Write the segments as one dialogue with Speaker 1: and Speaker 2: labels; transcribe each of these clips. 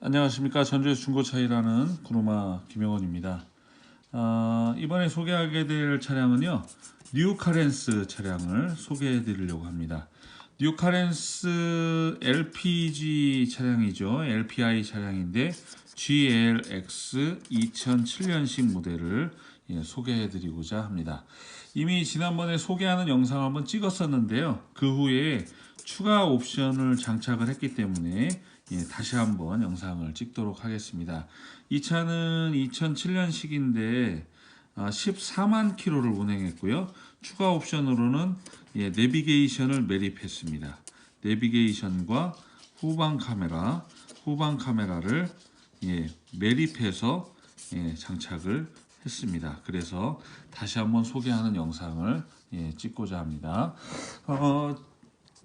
Speaker 1: 안녕하십니까. 전주에서 중고차 일하는 구루마 김영원입니다. 아, 이번에 소개하게 될 차량은요 뉴카렌스 차량을 소개해 드리려고 합니다. 뉴카렌스 LPG 차량이죠. LPI 차량인데 GLX 2007년식 모델을 예, 소개해 드리고자 합니다. 이미 지난번에 소개하는 영상 한번 찍었었는데요. 그 후에 추가 옵션을 장착을 했기 때문에 예, 다시 한번 영상을 찍도록 하겠습니다. 이 차는 2007년식인데 14만 킬로를 운행했고요. 추가 옵션으로는 예, 내비게이션을 매립했습니다. 내비게이션과 후방 카메라, 후방 카메라를 예, 매립해서 예, 장착을 했습니다. 그래서 다시 한번 소개하는 영상을 예, 찍고자 합니다. 어,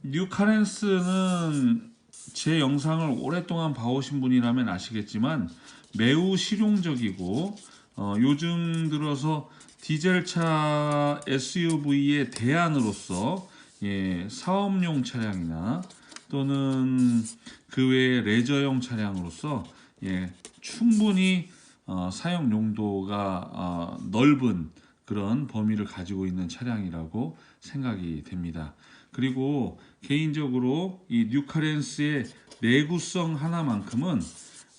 Speaker 1: 뉴카렌스는 제 영상을 오랫동안 봐오신 분이라면 아시겠지만 매우 실용적이고 어, 요즘 들어서 디젤차 SUV의 대안으로서 예, 사업용 차량이나 또는 그 외의 레저용 차량으로서 예, 충분히 어, 사용 용도가 어, 넓은 그런 범위를 가지고 있는 차량이라고 생각이 됩니다. 그리고 개인적으로 이 뉴카렌스의 내구성 하나만큼은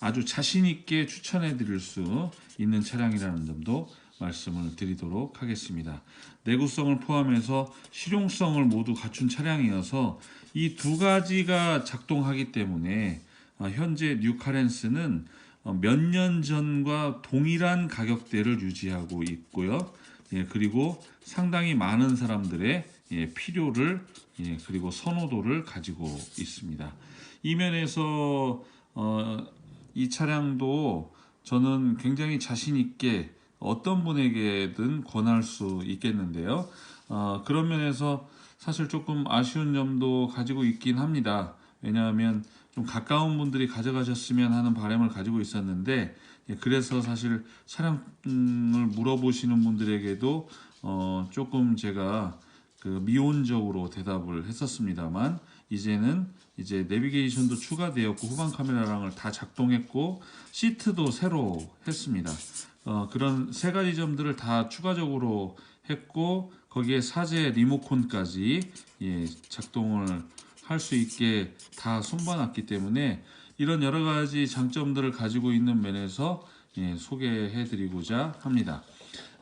Speaker 1: 아주 자신 있게 추천해 드릴 수 있는 차량이라는 점도 말씀을 드리도록 하겠습니다. 내구성을 포함해서 실용성을 모두 갖춘 차량이어서 이 두 가지가 작동하기 때문에 어, 현재 뉴카렌스는 어, 몇년 전과 동일한 가격대를 유지하고 있고요. 예, 그리고 상당히 많은 사람들의 예, 필요를 예, 그리고 선호도를 가지고 있습니다. 이 면에서 어, 이 차량도 저는 굉장히 자신 있게 어떤 분에게든 권할 수 있겠는데요. 어, 그런 면에서 사실 조금 아쉬운 점도 가지고 있긴 합니다. 왜냐하면 좀 가까운 분들이 가져가셨으면 하는 바람을 가지고 있었는데 예, 그래서 사실 차량을 물어보시는 분들에게도 어, 조금 제가 그 미온적으로 대답을 했었습니다만 이제는 이제 내비게이션도 추가되었고 후방 카메라랑을 다 작동했고 시트도 새로 했습니다. 어, 그런 세 가지 점들을 다 추가적으로 했고 거기에 사제 리모컨까지 예, 작동을 할 수 있게 다 손봐놨기 때문에 이런 여러 가지 장점들을 가지고 있는 면에서 예, 소개해드리고자 합니다.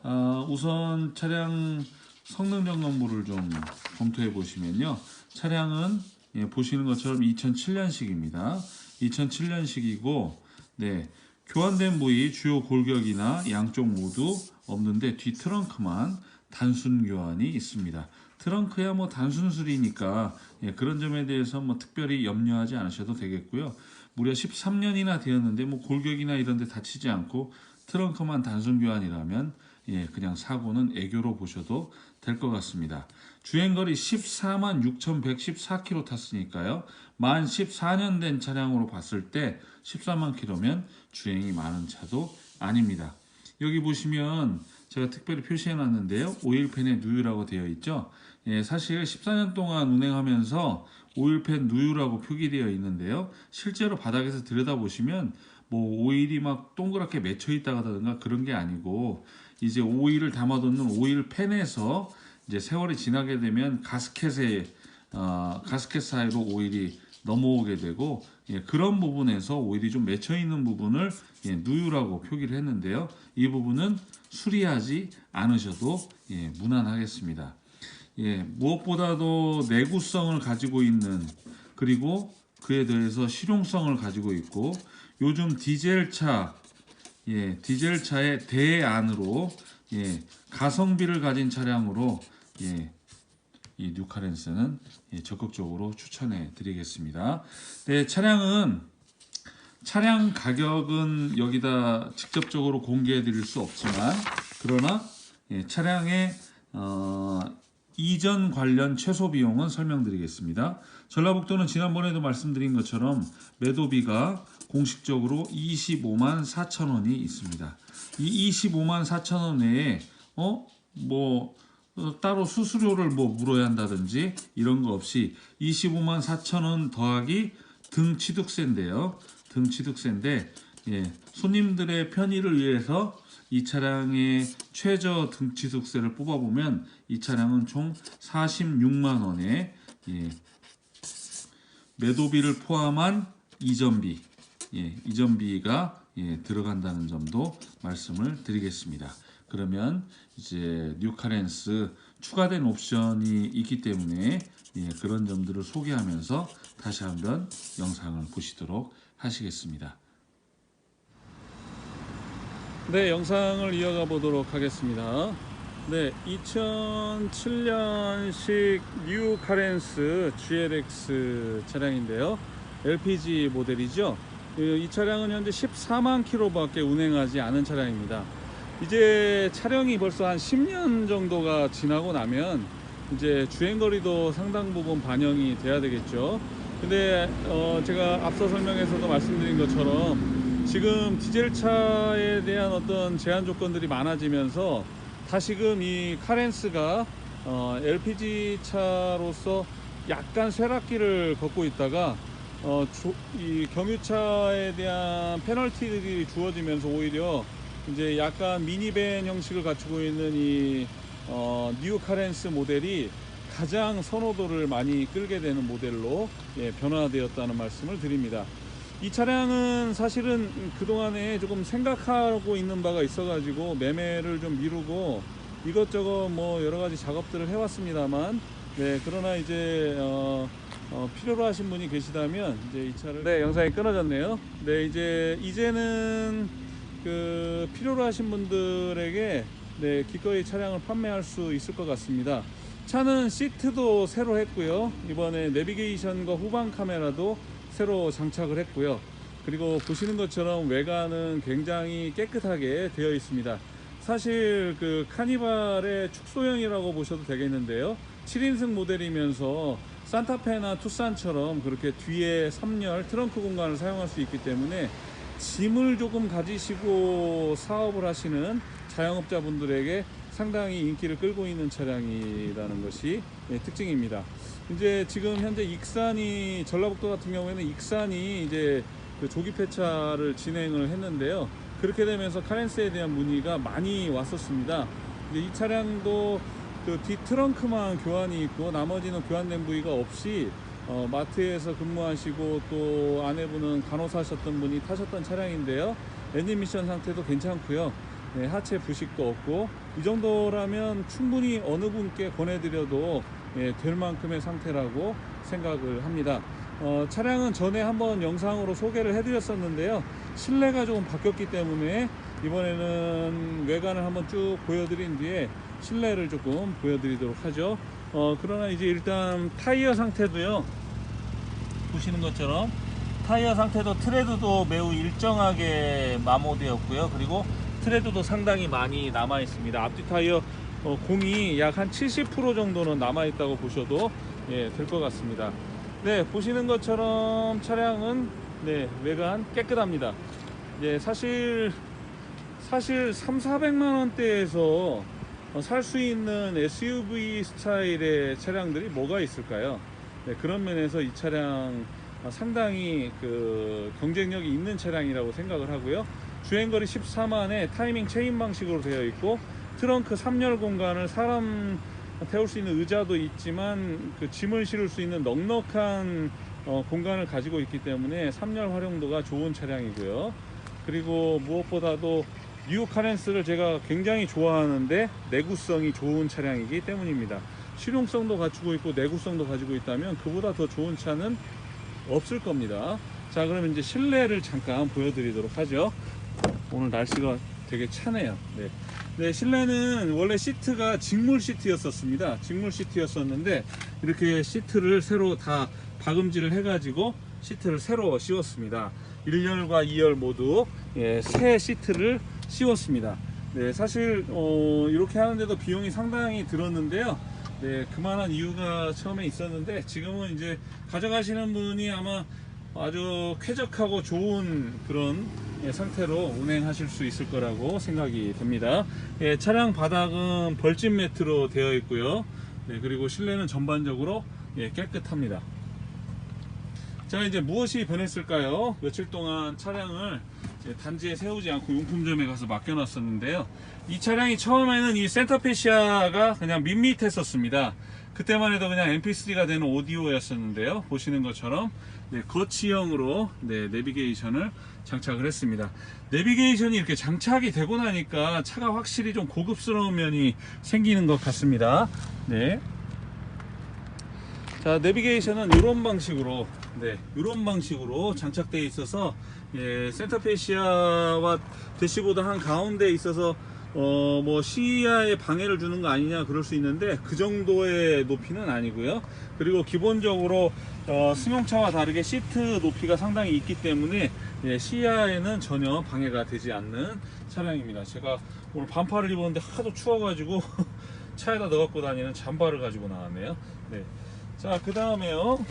Speaker 1: 어, 우선 차량 성능 점검부를 좀 검토해 보시면요. 차량은 예, 보시는 것처럼 2007년식입니다. 2007년식이고 네, 교환된 부위 주요 골격이나 양쪽 모두 없는데 뒤 트렁크만 단순 교환이 있습니다. 트렁크야 뭐 단순 수리니까 예, 그런 점에 대해서 뭐 특별히 염려하지 않으셔도 되겠고요. 무려 13년이나 되었는데 뭐 골격이나 이런 데 다치지 않고 트렁크만 단순 교환이라면 예, 그냥 사고는 애교로 보셔도 될 것 같습니다. 주행거리 14만 6,114km 탔으니까요. 만 14년 된 차량으로 봤을 때 14만 km면 주행이 많은 차도 아닙니다. 여기 보시면 제가 특별히 표시해 놨는데요. 오일팬의 누유라고 되어 있죠. 예, 사실 14년 동안 운행하면서 오일팬 누유라고 표기되어 있는데요. 실제로 바닥에서 들여다보시면 뭐 오일이 막 동그랗게 맺혀 있다든가 그런 게 아니고 이제 오일을 담아두는 오일 팬에서 이제 세월이 지나게 되면 가스켓에 어, 가스켓 사이로 오일이 넘어오게 되고 예, 그런 부분에서 오일이 좀 맺혀 있는 부분을 예, 누유라고 표기를 했는데요. 이 부분은 수리하지 않으셔도 예, 무난하겠습니다. 예, 무엇보다도 내구성을 가지고 있는 그리고 그에 대해서 실용성을 가지고 있고 요즘 디젤 차 예, 디젤 차의 대안으로 예, 가성비를 가진 차량으로 예, 이 뉴카렌스는 예, 적극적으로 추천해 드리겠습니다. 네, 차량은 차량 가격은 여기다 직접적으로 공개해 드릴 수 없지만 그러나 예, 차량의 어, 이전 관련 최소 비용은 설명드리겠습니다. 전라북도는 지난번에도 말씀드린 것처럼 매도비가 공식적으로 25만 4천 원이 있습니다. 이 25만 4천 원 외에 어뭐 어, 따로 수수료를 뭐 물어야 한다든지 이런 거 없이 25만 4천 원 더하기 등 취득세인데요. 등 취득세인데 예, 손님들의 편의를 위해서 이 차량의 최저 등 취득세를 뽑아보면 이 차량은 총 46만 원에 예, 매도비를 포함한 이전비, 예, 이전비가 예, 들어간다는 점도 말씀을 드리겠습니다. 그러면 이제 뉴카렌스 추가된 옵션이 있기 때문에 예, 그런 점들을 소개하면서 다시 한번 영상을 보시도록 하시겠습니다. 네, 영상을 이어가 보도록 하겠습니다. 네, 2007년식 뉴 카렌스 GLX 차량인데요. LPG 모델이죠. 이- 이 차량은 현재 14만 킬로밖에 운행하지 않은 차량입니다. 이제 차량이 벌써 한 10년 정도가 지나고 나면 이제 주행거리도 상당 부분 반영이 돼야 되겠죠. 근데 어 제가 앞서 설명에서도 말씀드린 것처럼 지금 디젤 차에 대한 어떤 제한 조건들이 많아지면서 다시금 이 카렌스가 어 LPG 차로서 약간 쇠락기를 걷고 있다가 어, 조- 이 경유차에 대한 페널티들이 주어지면서 오히려 이제 약간 미니밴 형식을 갖추고 있는 이 어, 뉴 카렌스 모델이 가장 선호도를 많이 끌게 되는 모델로 예, 변화되었다는 말씀을 드립니다. 이 차량은 사실은 그동안에 조금 생각하고 있는 바가 있어가지고 매매를 좀 미루고 이것저것 뭐 여러 가지 작업들을 해왔습니다만 네 그러나 이제 어, 어, 필요로 하신 분이 계시다면 이제 이 차를 네 영상이 끊어졌네요. 네 이제 이제는 그 필요로 하신 분들에게 네 기꺼이 차량을 판매할 수 있을 것 같습니다. 차는 시트도 새로 했고요. 이번에 내비게이션과 후방 카메라도 새로 장착을 했고요. 그리고 보시는 것처럼 외관은 굉장히 깨끗하게 되어 있습니다. 사실 그 카니발의 축소형이라고 보셔도 되겠는데요. 7인승 모델이면서 산타페나 투싼처럼 그렇게 뒤에 3열 트렁크 공간을 사용할 수 있기 때문에 짐을 조금 가지시고 사업을 하시는 자영업자분들에게 상당히 인기를 끌고 있는 차량이라는 것이 예, 특징입니다. 이제 지금 현재 익산이 전라북도 같은 경우에는 익산이 이제 그 조기 폐차를 진행을 했는데요. 그렇게 되면서 카렌스에 대한 문의가 많이 왔었습니다. 이제 이 차량도 그뒤 트렁크만 교환이 있고 나머지는 교환된 부위가 없이 어, 마트에서 근무하시고 또 아내분은 간호사 하셨던 분이 타셨던 차량인데요. 엔진 미션 상태도 괜찮고요. 네, 하체 부식도 없고 이 정도라면 충분히 어느 분께 권해드려도 예, 될 만큼의 상태라고 생각을 합니다. 어, 차량은 전에 한번 영상으로 소개를 해드렸었는데요. 실내가 조금 바뀌었기 때문에 이번에는 외관을 한번 쭉 보여드린 뒤에 실내를 조금 보여드리도록 하죠. 어, 그러나 이제 일단 타이어 상태도요. 보시는 것처럼 타이어 상태도 트레드도 매우 일정하게 마모되었고요. 그리고 트레드도 상당히 많이 남아 있습니다. 앞뒤 타이어 어, 공이 약 한 70% 정도는 남아 있다고 보셔도 예, 될 것 같습니다. 네, 보시는 것처럼 차량은 네, 외관 깨끗합니다. 예, 사실 사실 3, 400만 원대에서 살수 있는 SUV 스타일의 차량들이 뭐가 있을까요? 네, 그런 면에서 이 차량 상당히 그 경쟁력이 있는 차량이라고 생각을 하고요. 주행거리 14만에 타이밍 체인 방식으로 되어 있고 트렁크 3열 공간을 사람 태울 수 있는 의자도 있지만 그 짐을 실을 수 있는 넉넉한 어, 공간을 가지고 있기 때문에 3열 활용도가 좋은 차량이고요. 그리고 무엇보다도 뉴 카렌스를 제가 굉장히 좋아하는데 내구성이 좋은 차량이기 때문입니다. 실용성도 갖추고 있고 내구성도 가지고 있다면 그보다 더 좋은 차는 없을 겁니다. 자, 그러면 이제 실내를 잠깐 보여드리도록 하죠. 오늘 날씨가 되게 차네요. 네. 네, 실내는 원래 시트가 직물 시트였었습니다. 직물 시트였었는데 이렇게 시트를 새로 다 박음질을 해 가지고 시트를 새로 씌웠습니다. 1열과 2열 모두 예, 새 시트를 씌웠습니다. 네, 사실 어, 이렇게 하는데도 비용이 상당히 들었는데요. 네, 그만한 이유가 처음에 있었는데 지금은 이제 가져가시는 분이 아마 아주 쾌적하고 좋은 그런 예, 상태로 운행하실 수 있을 거라고 생각이 됩니다. 예, 차량 바닥은 벌집 매트로 되어 있고요. 네, 그리고 실내는 전반적으로 예, 깨끗합니다. 자 이제 무엇이 변했을까요? 며칠 동안 차량을 이제 단지에 세우지 않고 용품점에 가서 맡겨놨었는데요. 이 차량이 처음에는 이 센터페시아가 그냥 밋밋했었습니다. 그때만 해도 그냥 MP3가 되는 오디오였었는데요. 보시는 것처럼 네, 거치형으로 네, 내비게이션을 장착을 했습니다. 내비게이션이 이렇게 장착이 되고 나니까 차가 확실히 좀 고급스러운 면이 생기는 것 같습니다. 네. 자 내비게이션은 이런 방식으로 네 이런 방식으로 장착되어 있어서 예, 센터페시아와 대시보드 한 가운데 있어서 어 뭐 시야에 방해를 주는 거 아니냐 그럴 수 있는데 그 정도의 높이는 아니고요 그리고 기본적으로 어, 승용차와 다르게 시트 높이가 상당히 있기 때문에 예, 시야에는 전혀 방해가 되지 않는 차량입니다 제가 오늘 반팔을 입었는데 하도 추워가지고 차에다 넣어 갖고 다니는 잠바를 가지고 나왔네요 네. 자, 그 다음에요.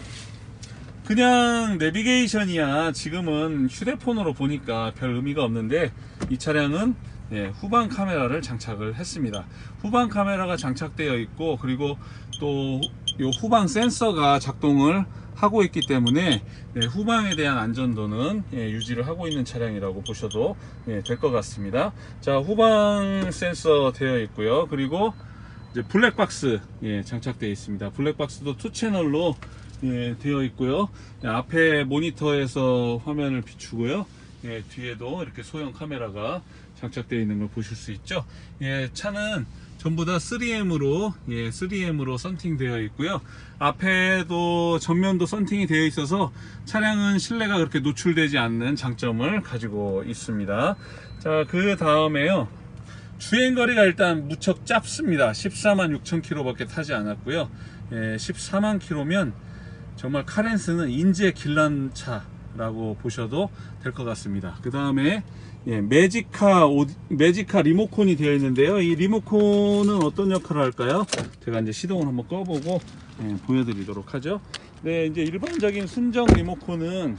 Speaker 1: 그냥 내비게이션이야 지금은 휴대폰으로 보니까 별 의미가 없는데 이 차량은 예, 후방 카메라를 장착을 했습니다. 후방 카메라가 장착되어 있고 그리고 또요 후방 센서가 작동을 하고 있기 때문에 예, 후방에 대한 안전도는 예, 유지를 하고 있는 차량이라고 보셔도 예, 될것 같습니다. 자, 후방 센서 되어 있고요. 그리고 이제 블랙박스 예, 장착되어 있습니다. 블랙박스도 투 채널로 예, 되어 있고요. 예, 앞에 모니터에서 화면을 비추고요. 예, 뒤에도 이렇게 소형 카메라가 장착되어 있는 걸 보실 수 있죠. 예, 차는 전부 다 3M으로 예, 3M으로 썬팅 되어 있고요. 앞에도 전면도 썬팅이 되어 있어서 차량은 실내가 그렇게 노출되지 않는 장점을 가지고 있습니다. 자, 그 다음에요. 주행거리가 일단 무척 짧습니다. 14만 6천 킬로밖에 타지 않았고요. 예, 14만 킬로면 정말 카렌스는 인재 길란 차 라고 보셔도 될 것 같습니다. 그 다음에 예, 매지카 오, 매지카 리모콘이 되어 있는데요. 이 리모콘은 어떤 역할을 할까요? 제가 이제 시동을 한번 꺼보고 예, 보여드리도록 하죠. 네, 이제 일반적인 순정 리모콘은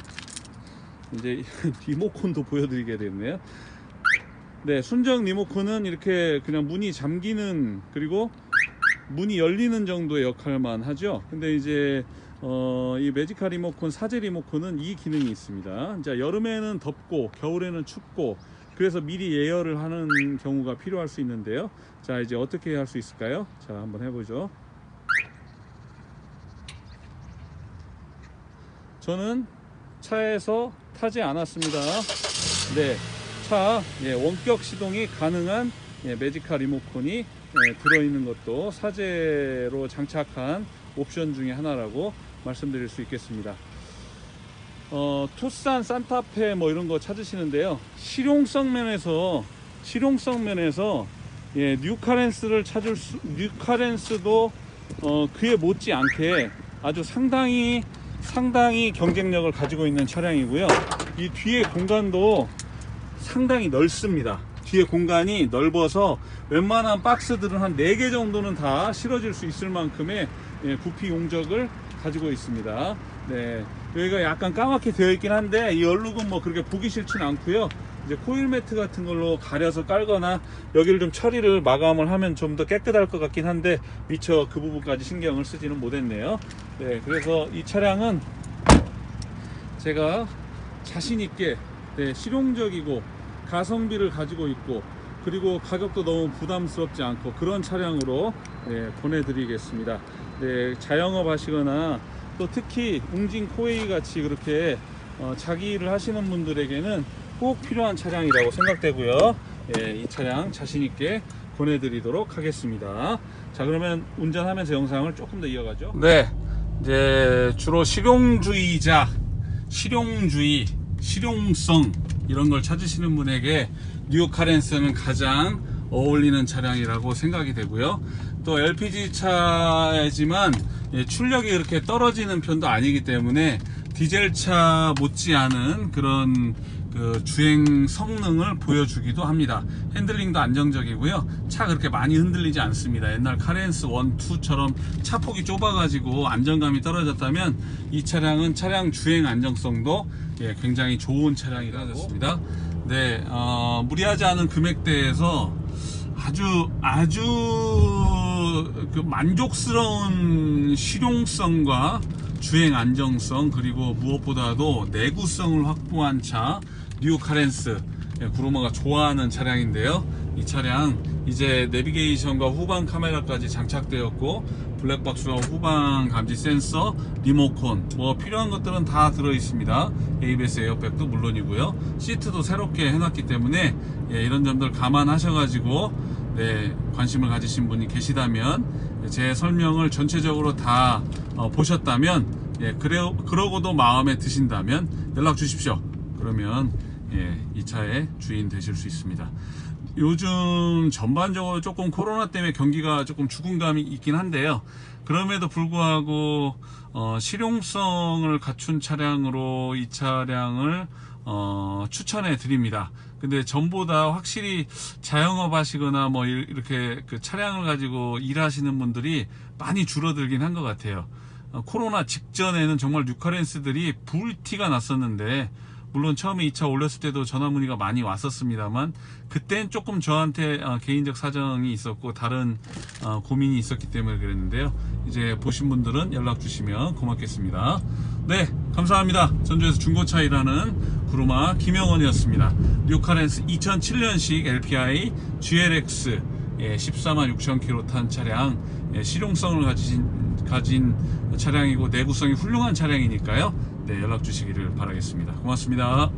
Speaker 1: 이제 리모콘도 보여드리게 됐네요. 네, 순정 리모컨은 이렇게 그냥 문이 잠기는 그리고 문이 열리는 정도의 역할만 하죠. 근데 이제 어, 이 매지카 리모컨 사제 리모컨은 이 기능이 있습니다. 자, 여름에는 덥고 겨울에는 춥고 그래서 미리 예열을 하는 경우가 필요할 수 있는데요. 자, 이제 어떻게 할 수 있을까요? 자, 한번 해보죠. 저는 차에서 타지 않았습니다. 네, 차 예, 원격 시동이 가능한 예, 매지카 리모컨이 예, 들어있는 것도 사제로 장착한 옵션 중에 하나라고 말씀드릴 수 있겠습니다. 어, 투싼 산타페 뭐 이런 거 찾으시는데요. 실용성 면에서 실용성 면에서 예, 뉴카렌스를 찾을 수 뉴카렌스도 어, 그에 못지 않게 아주 상당히 상당히 경쟁력을 가지고 있는 차량이고요. 이 뒤에 공간도 상당히 넓습니다. 뒤에 공간이 넓어서 웬만한 박스들은 한 4개 정도는 다 실어질 수 있을 만큼의 예, 부피 용적을 가지고 있습니다. 네. 여기가 약간 까맣게 되어 있긴 한데 이 얼룩은 뭐 그렇게 보기 싫진 않고요. 이제 코일 매트 같은 걸로 가려서 깔거나 여기를 좀 처리를 마감을 하면 좀 더 깨끗할 것 같긴 한데 미처 그 부분까지 신경을 쓰지는 못했네요. 네, 그래서 이 차량은 제가 자신 있게 네, 실용적이고 가성비를 가지고 있고 그리고 가격도 너무 부담스럽지 않고 그런 차량으로 네, 보내드리겠습니다. 네, 자영업 하시거나 또 특히 웅진 코웨이 같이 그렇게 어, 자기 일을 하시는 분들에게는 꼭 필요한 차량이라고 생각되고요. 예, 이 차량 자신 있게 보내드리도록 하겠습니다. 자, 그러면 운전하면서 영상을 조금 더 이어가죠. 네, 이제 주로 실용주의자, 실용주의, 실용성 이런 걸 찾으시는 분에게 뉴욕 카렌스는 가장 어울리는 차량이라고 생각이 되고요. 또 LPG 차이지만 예, 출력이 그렇게 떨어지는 편도 아니기 때문에 디젤 차 못지않은 그런 그 주행 성능을 보여주기도 합니다. 핸들링도 안정적이고요. 차 그렇게 많이 흔들리지 않습니다. 옛날 카렌스 1, 2처럼 차 폭이 좁아 가지고 안정감이 떨어졌다면 이 차량은 차량 주행 안정성도 예, 굉장히 좋은 차량이라졌습니다. 네, 어, 무리하지 않은 금액대에서 아주 아주 그 만족스러운 실용성과 주행 안정성 그리고 무엇보다도 내구성을 확보한 차 뉴 카렌스 예, 구로마가 좋아하는 차량인데요. 이 차량 이제 내비게이션과 후방 카메라까지 장착되었고 블랙박스와 후방 감지 센서, 리모컨 뭐 필요한 것들은 다 들어 있습니다. ABS 에어백도 물론이고요. 시트도 새롭게 해놨기 때문에 예, 이런 점들 감안하셔가지고 네, 관심을 가지신 분이 계시다면 제 설명을 전체적으로 다 어, 보셨다면 예, 그래, 그러고도 마음에 드신다면 연락 주십시오. 그러면 예, 이 차의 주인 되실 수 있습니다. 요즘 전반적으로 조금 코로나 때문에 경기가 조금 죽은 감이 있긴 한데요. 그럼에도 불구하고 어, 실용성을 갖춘 차량으로 이 차량을 어, 추천해 드립니다. 근데 전보다 확실히 자영업 하시거나 뭐 일- 이렇게 그 차량을 가지고 일하시는 분들이 많이 줄어들긴 한 것 같아요. 어, 코로나 직전에는 정말 뉴카렌스들이 불티가 났었는데 물론 처음에 이차 올렸을 때도 전화 문의가 많이 왔었습니다만 그땐 조금 저한테 어, 개인적 사정이 있었고 다른 어, 고민이 있었기 때문에 그랬는데요. 이제 보신 분들은 연락 주시면 고맙겠습니다. 네, 감사합니다. 전주에서 중고차 일하는 구루마 김영원이었습니다. 뉴카렌스 2007년식 LPI GLX 예, 14만 6천 킬로 탄 차량 예, 실용성을 가진, 가진 차량이고 내구성이 훌륭한 차량이니까요. 네, 연락 주시기를 바라겠습니다. 고맙습니다.